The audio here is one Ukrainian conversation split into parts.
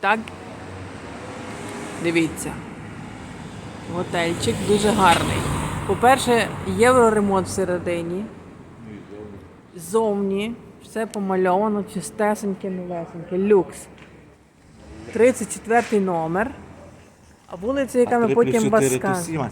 Так. Дивіться. Готельчик дуже гарний. По-перше, євроремонт всередині. Ззовні. Все помальовано, чистесеньке, новесеньке. Люкс. 34 номер. А вулиця, яка ми потім вас скажемо.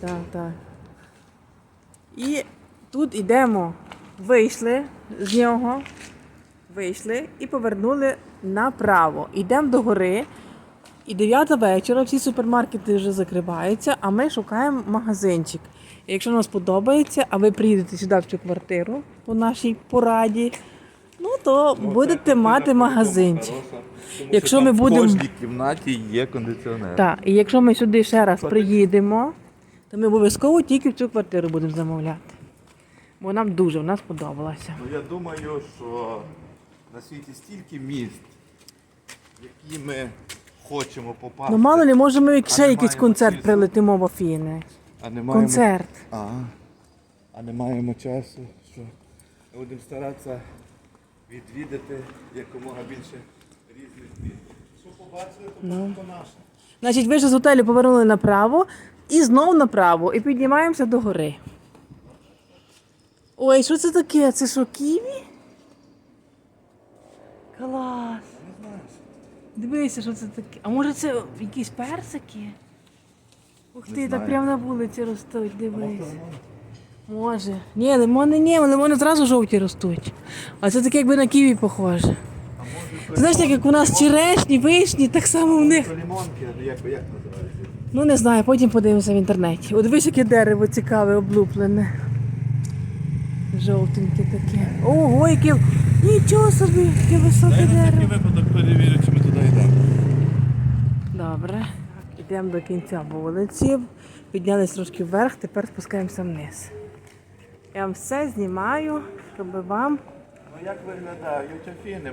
Так, так. І тут йдемо, вийшли з нього, вийшли і повернули направо. Йдемо до гори. І 9 вечора всі супермаркети вже закриваються, а ми шукаємо магазинчик. І якщо нам сподобається, а ви приїдете сюди в цю квартиру по нашій пораді, ну то будете мати магазинчик. Якщо ми будемо- В кожній кімнаті є кондиціонер. Так, і якщо ми сюди ще раз приїдемо, то ми обов'язково тільки в цю квартиру будемо замовляти. Бо нам дуже вона сподобалася. Ну я думаю, що на світі стільки міст, які ми хочемо попасти. Ну мало ли, може ми ще якийсь концерт прилетимо в Афіни. а не маємо... Концерт. А, а не маємо часу, що ми будемо старатися відвідати якомога більше різних міст. Що побачили, то Ну. то наше. Значить, вийшли з готелю, повернули направо і знов направо. І піднімаємося до гори. Ой, що це таке? Це що, ківі? Дивися, що це таке. А може це якісь персики? Ух ти, так прямо на вулиці ростуть, дивись. Може. Ні, лимони ні, лимони зразу жовті ростуть. А це таке якби на ківі похоже. Знаєш, так як у нас черешні, вишні, так само в них. Ну як, як називається? Ну не знаю, потім подивимося в інтернеті. От дивись, яке дерево цікаве, облуплене. Жовтеньке таке. Ого, яке. Нічого собі, яке високе дерево. випадок перевірю, чи ми туди йдемо. Добре. Йдемо до кінця вулиці. Піднялись трошки вверх, тепер спускаємося вниз. Я вам все знімаю, щоб вам Ну як виглядають Афіни?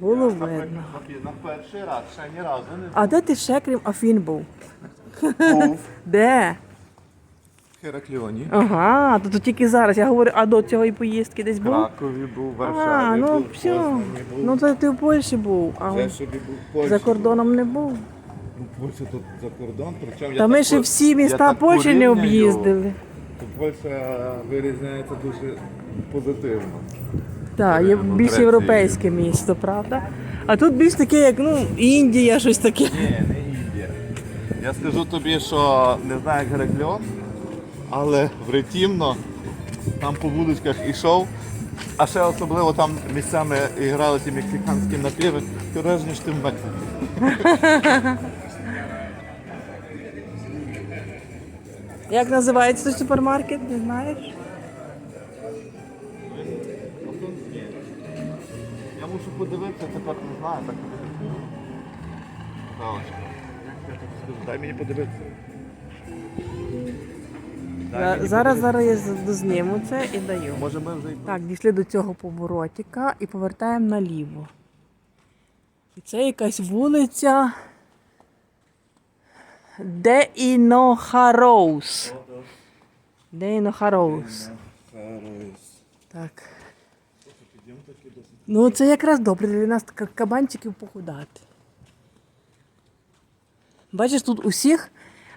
було видно. На перший раз, ще ні разу не А де ти ще крім Афін був? був Де? в Херакліоні. Ага, то тут тільки зараз. Я говорю, а до цієї поїздки десь В був? Кракові був, в А, Варшаві ну був, в все. Познані був. Ну то ти в Польщі був, а Вже собі був в Польщі. за кордоном не був. Ну, Польща тут за кордон, причому я Та ми так ще по- всі я міста так Польщі не порівнюю, об'їздили. то Польща вирізняється дуже позитивно. Так, є Ну, більш Греція європейське місто, правда? А тут більш таке, як ну, Індія, щось таке. Ні, не Індія. Я скажу тобі, що не знаю як Геракліон, але в Ретімно там по вуличках ішов, а ще особливо там місцями грали ті мексиканські напіви, ти враження, що ти в Мексиці. Як називається той супермаркет, не знаєш? Я мушу подивитися, тепер не знаю, так Дай мені подивитися. Зараз зараз я дозніму це і даю. Може ми вже Так, дійшли до цього поворотика і повертаємо наліво. І це якась вулиця Де Інохароус. Де Інохароус. Так. Ну, це якраз добре для нас кабанчиків похудати. Бачиш, тут усіх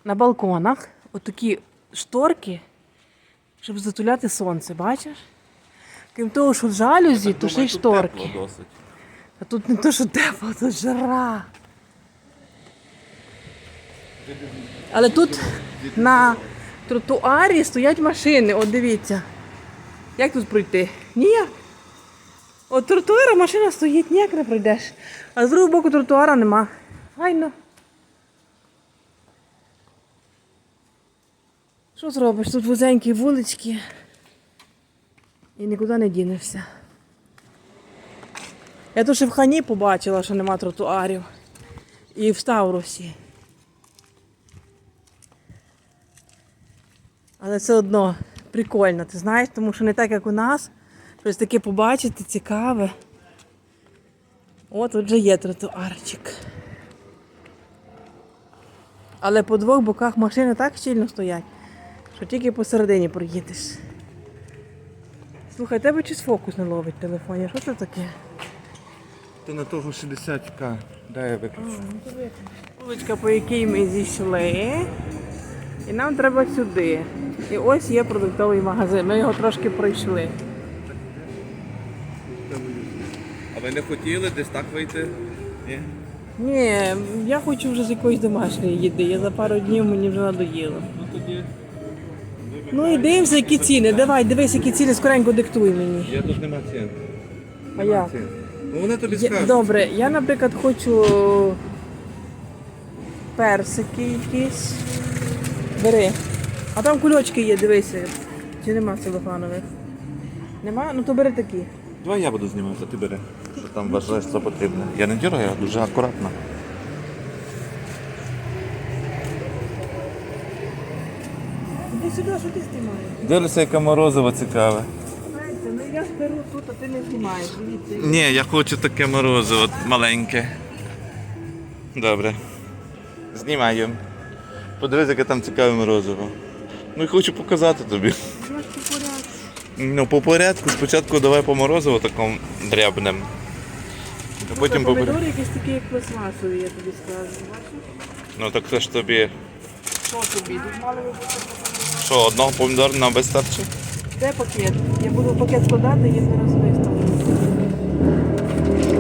на балконах отакі шторки, щоб затуляти сонце, бачиш? Крім того, що жалюзі, то ще й шторки. А тут не то, що тепло, тут жара. Але тут на тротуарі стоять машини, от дивіться. Як тут пройти? Ніяк. От тротуара машина стоїть, ніяк не пройдеш. А з другого боку тротуара нема. Файно. Що зробиш? Тут вузенькі вулички. І нікуди не дінешся. Я тут ще в хані побачила, що нема тротуарів. І в Ставрусі. Але все одно прикольно, ти знаєш, тому що не так, як у нас. Щось таке побачити цікаве. От тут вже є тротуарчик. Але по двох боках машини так щільно стоять, що тільки посередині проїдеш. Слухай, тебе щось фокус не ловить в телефоні. Що це таке? то на того 60к. Дай я виключу. Вуличка, по якій ми зійшли. І нам треба сюди. І ось є продуктовий магазин. Ми його трошки пройшли. А ви не хотіли десь так вийти? Ні? Ні, я хочу вже з якоїсь домашньої їди. Я за пару днів мені вже надоїло. Ну тоді. Ну і дивимося, які ціни. Давай, дивись, які ціни, скоренько диктуй мені. Я тут нема цін. А як? Цін. Ну вони тобі Я, скажуть. добре, я, наприклад, хочу персики якісь. Бери. А там кульочки є, дивися. Чи нема целофанових? Нема? Ну то бери такі. Давай я буду знімати, ти бери. Що там вважаєш, що потрібно. Я не діраю, я дуже акуратно. Іди сюди, що ти знімаєш? Дивлюся, яке морозиво цікаве. Знаєте, ну я ж беру тут, а ти не знімаєш. Дивіться. Ні, я хочу таке морозиво маленьке. Добре. Знімаю. Подивись, яке там цікаве морозиво. Ну і хочу показати тобі. Я по порядку. Ну, по порядку, спочатку давай по морозиву такому дрябним. А потім по порядку. якісь такі, як пластмасові, я тобі скажу. Ну так це ж тобі. Що тобі? Тут. Що, одного помідора нам вистачить? Де пакет? Я буду пакет складати, розвиставлю.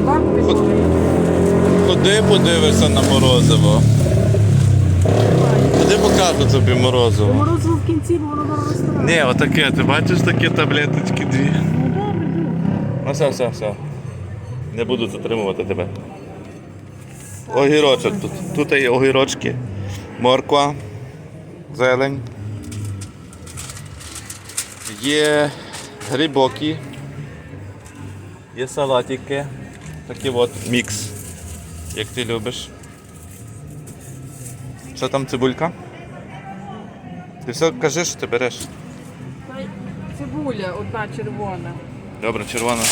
Два помідори. Ходи подивишся на морозиво. Ходи покажу тобі морозиво. Морозиво в кінці, бо воно дорого. Ні, отаке, ти бачиш такі таблеточки дві. Ну добре. Ну все, все, все. Не буду затримувати тебе. Огірочок тут. Тут є огірочки, морква, зелень. Є грибоки. Є салатики. Такий от мікс, як ти любиш. Що там цибулька? Ти все кажи, що ти береш. Цибуля одна червона. Добре, червона.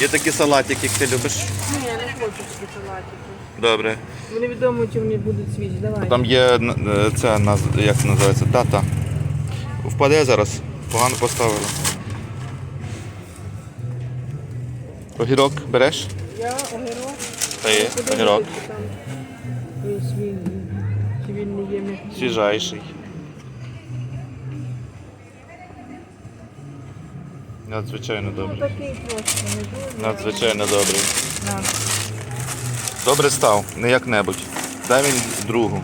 Є такі салатики, як ти любиш. Ні, я не хочу такі салатики. Добре. Мені відомо, чи вони будуть свіжі. Давай. Там є е, це наз- як це називається, дата. Впаде зараз. Погано поставили. Огірок береш? Я огірок. Та є, огірок. там Свіжайший. Надзвичайно Ну добрий. Надзвичайно добрий. Добре став, не як-небудь. Дай мені другу.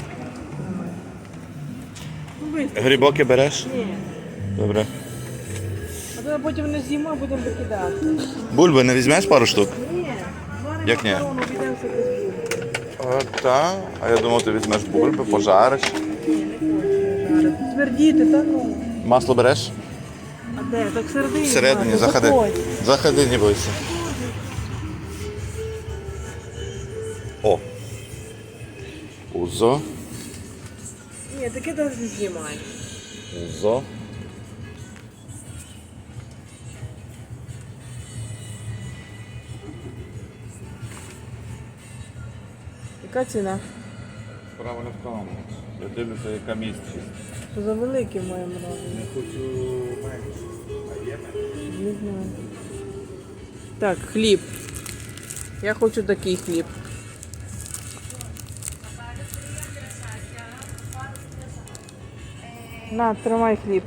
Грибоки береш? Ні. Добре. А то потім не з'їмо, будемо викидати. Бульби не візьмеш пару штук? Ні. Як ні? А, та. А я думав, ти візьмеш бульби, пожариш. Твердіти, та ну. Масло береш? А де? Так всередині. Всередині, заходи. Заходь. Заходи, не бойся. О. Узо. Ні, таке навіть не знімай. Узо. Яка ціна? Право не в тому. Я дивлюся, яка місце. За великі моє морозиво? Не хочу менше. А є менше? Не знаю. Так, хліб. Я хочу такий хліб. На, тримай хліб.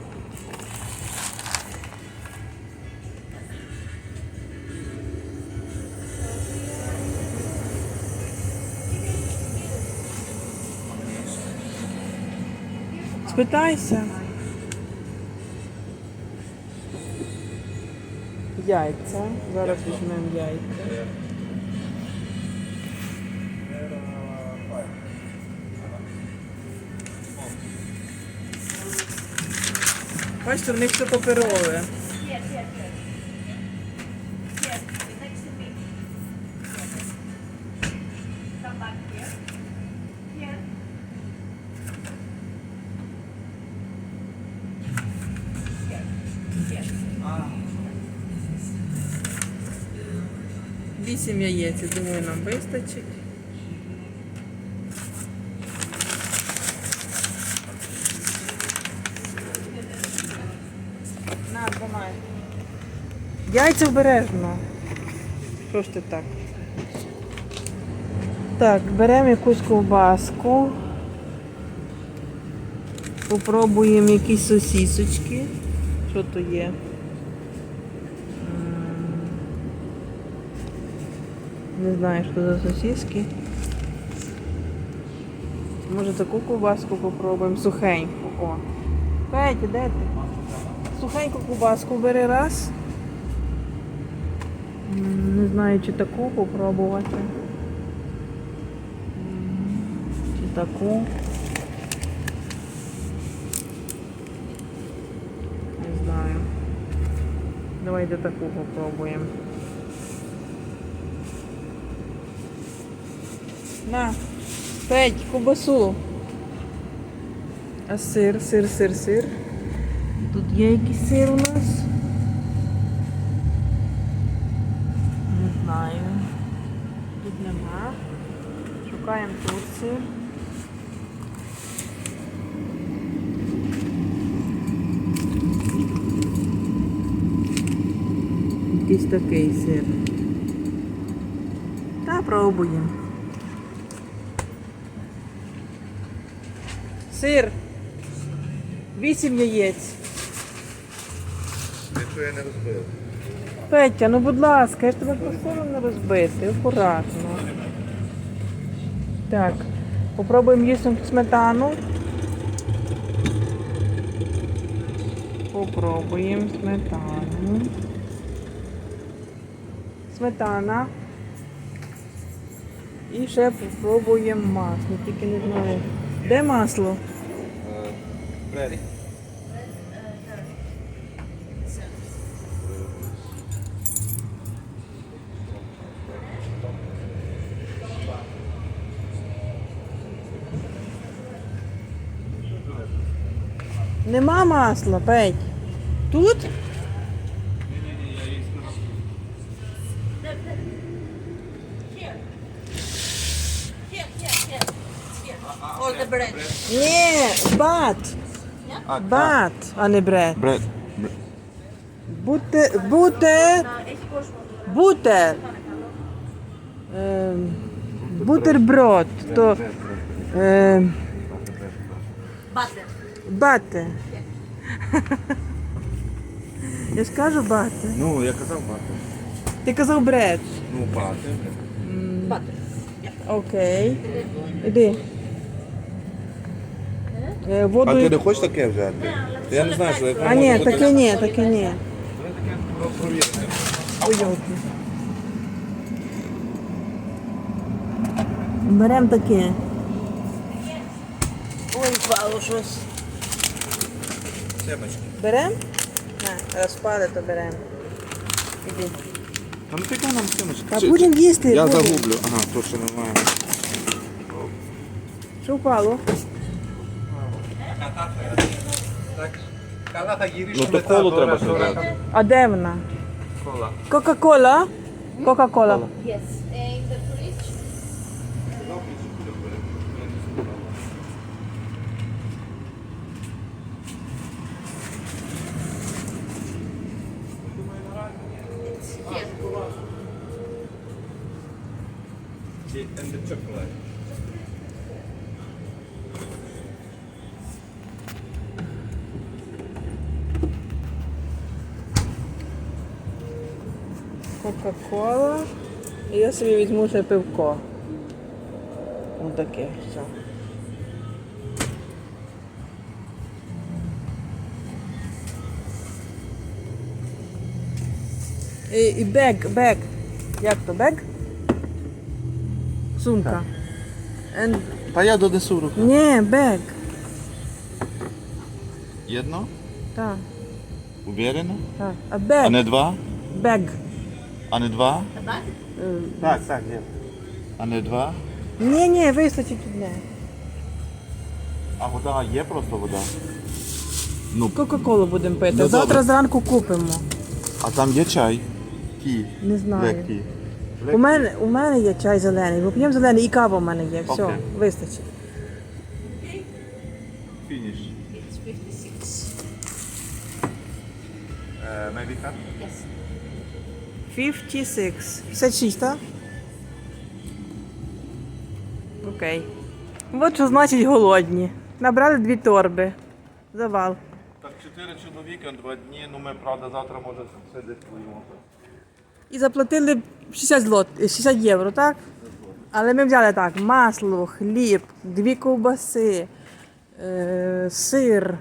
Спитайся. Яйця. Зараз візьмемо яйця. Бачите, в них все паперове. Вісім думаю, нам вистачить. На, тримай. Яйця обережно. Що ж ти так? Так, беремо якусь ковбаску. Попробуємо якісь сосісочки. Що то є? Не знаю, що за сосиски. Може таку ковбаску попробуємо сухеньку. О. Петя, де ти? Сухеньку ковбаску бери раз. Не знаю, чи таку попробувати. Чи таку. Не знаю. Давайте таку попробуємо. На, Петь, ковбасу. А сир, сир, сир, сир. Тут є якийсь сир у нас. Не знаю. Тут нема. Шукаємо тут сир. Якийсь такий сир. Та пробуємо. Сир. Вісім яєць. Якщо я не розбив. Петя, ну будь ласка, я ж тебе просила не розбити, акуратно. Так, попробуємо їсти сметану. Попробуємо сметану. Сметана. І ще попробуємо масло, тільки не знаю. Де масло? Ready. Нема масла, Петь. Тут? Here, here, here. Here. All the bread. Ні, бат. Бат, а не бред. Бред. Ich push one. бутер. Ем, бутерброд. То Butter. бате. Я ж кажу бате. Ну, я казав бати. Ти казав бред. Ну, бати. Butter. Окей. Іди. Е, А Воду. ти не хочеш таке взяти? Я не знаю, що я А ні, таке ні, таке ні. Уютно. Беремо таке. Ой, впало щось. Семечки. Берем? На, розпаде, то берем. Іди. А ну яка нам семечки? Та будемо їсти. Я будемо. загублю. Ага, то що немає. Що впало? Ну то колу треба сказати. А де вона? Кока-кола? Кока-кола. Yes. In the fridge. It's here. And the chocolate. Кока-кола. І я собі візьму ще пивко. Ось таке все. І, і бег, бег. Як то бег? Сумка. And... Та я донесу руку. Ні, бег. Єдно? Так, Уверено? так. А бег? А не два? Бег. А не два? Е, Так, так, є. А не два? Ні, ні, вистачить одне. А вода є просто вода? Ну, Кока-колу будемо пити. Ну, Завтра добре. зранку купимо. а там є чай. Ті. Не знаю. Tea. У мене, у мене є чай зелений, бо п'ємо зелений і кава в мене є. Все, Окей. вистачить. Фініш. It's 56. Maybe cut? Yes. 56. 56, так? Окей. От що значить голодні. Набрали дві торби. Завал. Так, чотири чоловіка, два дні, ну ми, правда, завтра може ще десь поїмо. І заплатили 60 злот, 60 євро, так? Але ми взяли так: масло, хліб, дві ковбаси, е, сир,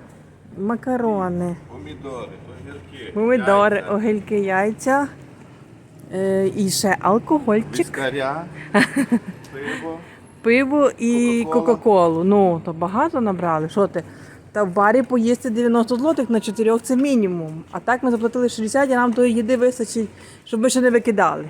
макарони, Помідори, огірки, помидори, яйця, огірки, яйця. Е, і ще алкогольчик, віскаря, пиво. пиво і Кока-кола. Кока-Колу. Ну, то багато набрали. Що ти? Та в барі поїсти 90 злотих на чотирьох це мінімум. А так ми заплатили 60, а нам тої їди вистачить, щоб ми ще не викидали.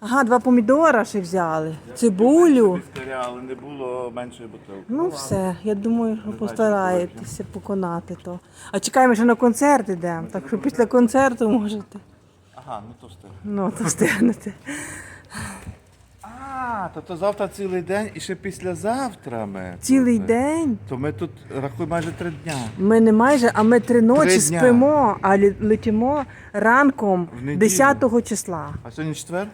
Ага, два помідора ще взяли. Цибулю. Віскаря, але не було меншої бутилки. Ну все, я думаю, що постараєтеся поконати то. А чекаємо, що на концерт йдемо, так що після концерту можете. Ага, ну то встиг. Ну, то встигнете. А, то, то завтра цілий день і ще післязавтра ми. Цілий тут. день. То ми тут рахуй майже три дня. Ми не майже, а ми три ночі Три дня. спимо, а лі- летимо ранком В неділю. 10 числа. А сьогодні четвер?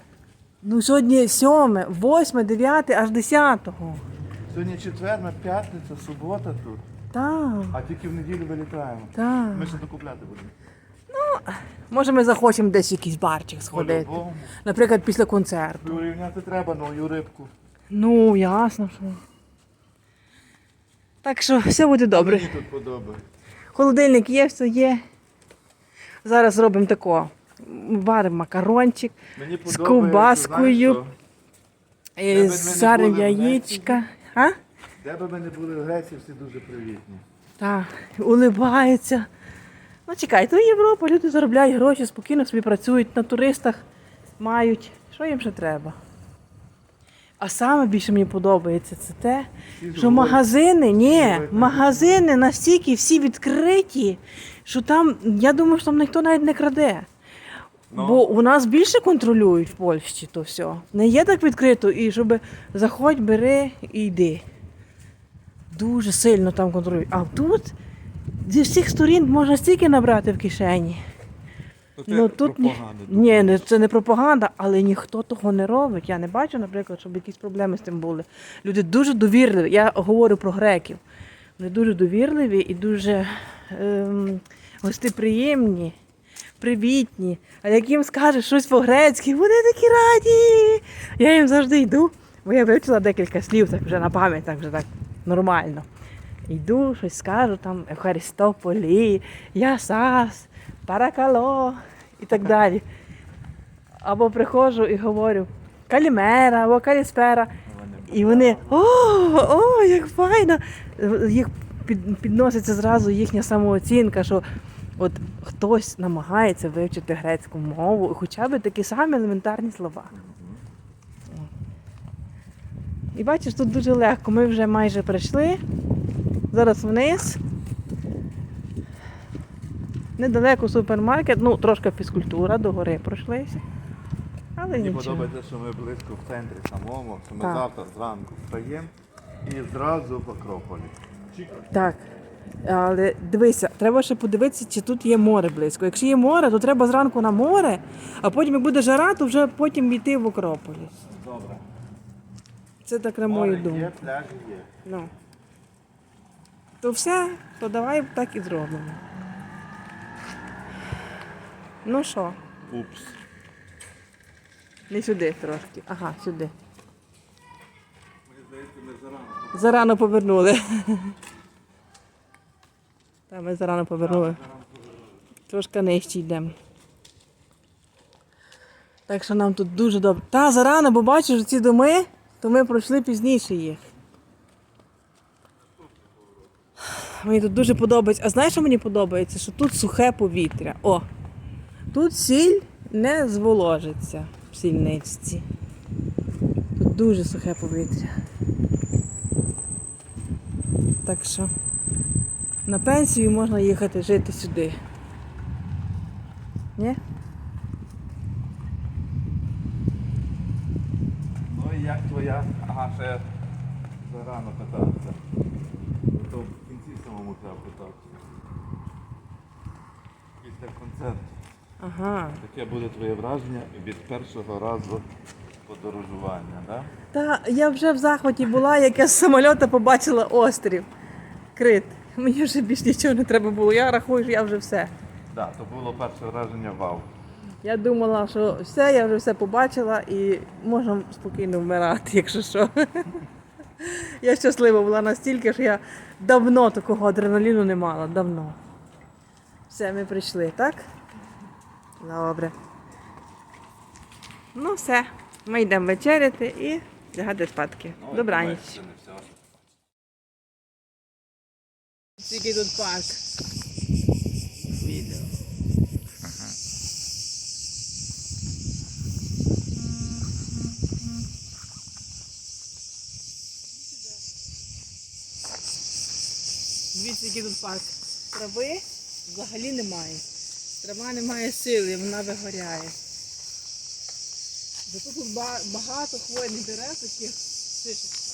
Ну сьогодні 7, 8, 9, аж 10. Сьогодні четвер, ми п'ятниця, субота тут. Так, А тільки в неділю вилітаємо. так. Ми ще докупляти будемо. Може ми захочемо десь в якийсь барчик сходити. По-любому. Наприклад, після концерту. Урівняти треба нову рибку. Ну, ясно, що. Так що все буде добре. Мені тут подобається. Холодильник є, все є. Зараз робимо тако. Варимо макарончик Мені з подобається, ковбаскою, знаєш е, Де б ми не були в яєчка. А? Де би ми не були в Греції, всі дуже привітні. Так, улибаються. Ну чекай, то Європа, люди заробляють гроші, спокійно собі працюють на туристах, мають. Що їм ще треба? А саме більше мені подобається це те, Всі що магазини, ні, магазини настільки всі відкриті, що там, я думаю, що там ніхто навіть не краде. Ну. Бо у нас більше контролюють в Польщі то все. Не є так відкрито, і щоб заходь, бери і йди. Дуже сильно там контролюють. А тут зі всіх сторін можна стільки набрати в кишені. То ти Ну тут ні, пропаганда. ні, не- це не пропаганда, але ніхто того не робить. Я не бачу, наприклад, щоб якісь проблеми з тим були. Люди дуже довірливі. Я говорю про греків. Вони дуже довірливі і дуже ем, гостеприємні, привітні. А як їм скажеш щось по-грецьки, вони такі раді. Я їм завжди йду, бо я вивчила декілька слів так вже на пам'ять, так вже так нормально. Йду, щось скажу там Евхаристополі, Ясас, Паракало і так далі. Або приходжу і говорю Калімера або Каліспера. І вони о, о, як файно! Їх підноситься зразу їхня самооцінка, що от хтось намагається вивчити грецьку мову, хоча б такі самі елементарні слова. І бачиш, тут дуже легко. Ми вже майже прийшли. Зараз вниз. Недалеко супермаркет, ну трошки фізкультура, до гори пройшлися. Але Мені нічого. подобається, що ми близько в центрі самому, що ми Так. завтра зранку встаємо і зразу в Акрополі. Так. Але дивися, треба ще подивитися, чи тут є море близько. Якщо є море, то треба зранку на море, а потім, як буде жара, то вже потім йти в Акрополіс. Добре. Це так на мою Море думку. є, пляжі є. Ну. То все, то давай так і зробимо. Ну що, Упс. не сюди трошки. Ага, сюди. Мені здається, ми зарано. Зарано повернули. Та ми зарано повернули. Трошки нижче йдемо. Так що нам тут дуже добре. Та зарано, бо бачиш ці доми, то ми пройшли пізніше їх. Мені тут дуже подобається. А знаєш, що мені подобається? Що тут сухе повітря. О! Тут сіль не зволожиться в сільничці. Тут дуже сухе повітря. Так що на пенсію можна їхати жити сюди. Ні? Ну і як твоя? Ага, ще зарано питатися. То в кінці самому треба питати. Після концерту. Ага. Таке буде твоє враження від першого разу подорожування, так? Та я вже в захваті була, як я з самольота побачила острів. Крит. Мені вже більш нічого не треба було. Я рахую, що я вже все. Так, то було перше враження вау. Я думала, що все, я вже все побачила і можна спокійно вмирати, якщо що. Я щаслива була настільки, що я давно такого адреналіну не мала. Давно. Все, ми прийшли, так? Добре. Ну, все. Ми йдемо вечеряти і лягати спадки. Добраніч. Скільки тут парк. Відео. Тут парк. Трави взагалі немає. Трава не має сили, вона вигоряє. Зато тут багато хвойних дерев, таких шишечками.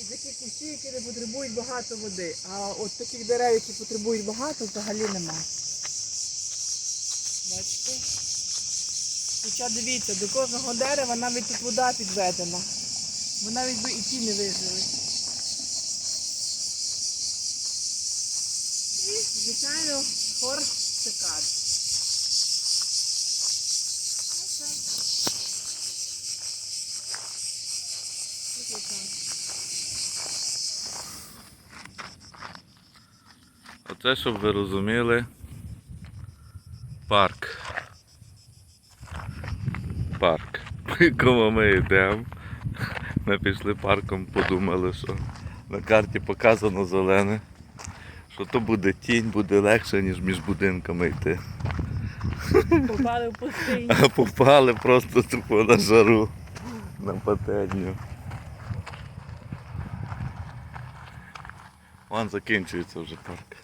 І такі кущі, які не потребують багато води. А от таких дерев, які потребують багато, взагалі нема. Бачите? Хоча дивіться, до кожного дерева навіть тут вода підведена. Бо навіть би і ті не вижили. І, звичайно, хор цикад. Оце, щоб ви розуміли, парк. Парк. По якому ми йдемо. Ми пішли парком, подумали, що на карті показано зелене, що то буде тінь, буде легше, ніж між будинками йти. Попали в пустиню. А попали просто тупо на жару, на пательню. Вон закінчується вже парк.